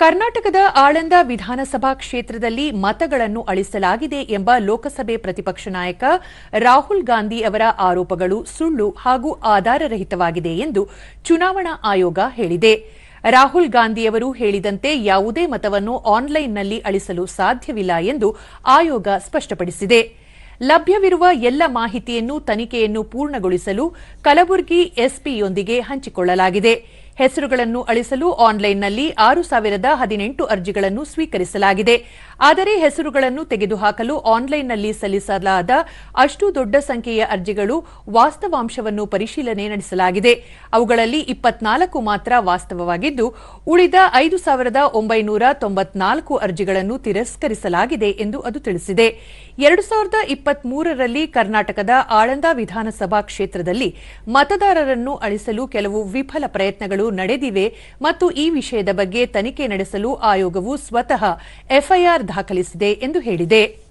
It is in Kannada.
ಕರ್ನಾಟಕದ ಆಳಂದ ವಿಧಾನಸಭಾ ಕ್ಷೇತ್ರದಲ್ಲಿ ಮತಗಳನ್ನು ಅಳಿಸಲಾಗಿದೆ ಎಂಬ ಲೋಕಸಭೆ ಪ್ರತಿಪಕ್ಷ ನಾಯಕ ರಾಹುಲ್ ಗಾಂಧಿ ಅವರ ಆರೋಪಗಳು ಸುಳ್ಳು ಹಾಗೂ ಆಧಾರರಹಿತವಾಗಿದೆ ಎಂದು ಚುನಾವಣಾ ಆಯೋಗ ಹೇಳಿದೆ. ರಾಹುಲ್ ಗಾಂಧಿಯವರು ಹೇಳಿದಂತೆ ಯಾವುದೇ ಮತವನ್ನು ಆನ್ಲೈನ್ನಲ್ಲಿ ಅಳಿಸಲು ಸಾಧ್ಯವಿಲ್ಲ ಎಂದು ಆಯೋಗ ಸ್ಪಷ್ಟಪಡಿಸಿದೆ. ಲಭ್ಯವಿರುವ ಎಲ್ಲ ಮಾಹಿತಿಯನ್ನು ತನಿಖೆಯನ್ನು ಪೂರ್ಣಗೊಳಿಸಲು ಕಲಬುರಗಿ ಎಸ್ಪಿಯೊಂದಿಗೆ ಹಂಚಿಕೊಳ್ಳಲಾಗಿದೆ. ಹೆಸರುಗಳನ್ನು ಅಳಿಸಲು ಆನ್ಲೈನ್ನಲ್ಲಿ ಆರು ಸಾವಿರದ ಹದಿನೆಂಟು ಅರ್ಜಿಗಳನ್ನು ಸ್ವೀಕರಿಸಲಾಗಿದೆ. ಆದರೆ ಹೆಸರುಗಳನ್ನು ತೆಗೆದುಹಾಕಲು ಆನ್ಲೈನ್ನಲ್ಲಿ ಸಲ್ಲಿಸಲಾದ ಅಷ್ಟು ದೊಡ್ಡ ಸಂಖ್ಯೆಯ ಅರ್ಜಿಗಳು ವಾಸ್ತವಾಂಶವನ್ನು ಪರಿಶೀಲನೆ ನಡೆಸಲಾಗಿದೆ. ಅವುಗಳಲ್ಲಿ ಇಪ್ಪತ್ನಾಲ್ಕು ಮಾತ್ರ ವಾಸ್ತವವಾಗಿದ್ದು, ಉಳಿದ ಐದು ಸಾವಿರದ ಒಂಬೈನೂರ ತೊಂಬತ್ನಾಲ್ಕು ಅರ್ಜಿಗಳನ್ನು ತಿರಸ್ಕರಿಸಲಾಗಿದೆ ಎಂದು ಅದು ತಿಳಿಸಿದೆ. ಎರಡು ಸಾವಿರದ ಇಪ್ಪತ್ಮೂರರಲ್ಲಿ ಕರ್ನಾಟಕದ ಆಳಂದ ವಿಧಾನಸಭಾ ಕ್ಷೇತ್ರದಲ್ಲಿ ಮತದಾರರನ್ನು ಅಳಿಸಲು ಕೆಲವು ವಿಫಲ ಪ್ರಯತ್ನಗಳು ನಡೆದಿವೆ ಮತ್ತು ಈ ವಿಷಯದ ಬಗ್ಗೆ ತನಿಖೆ ನಡೆಸಲು ಆಯೋಗವು ಸ್ವತಃ ಎಫ್ಐಆರ್ ದಾಖಲಿಸಿದೆ ಎಂದು ಹೇಳಿದೆ.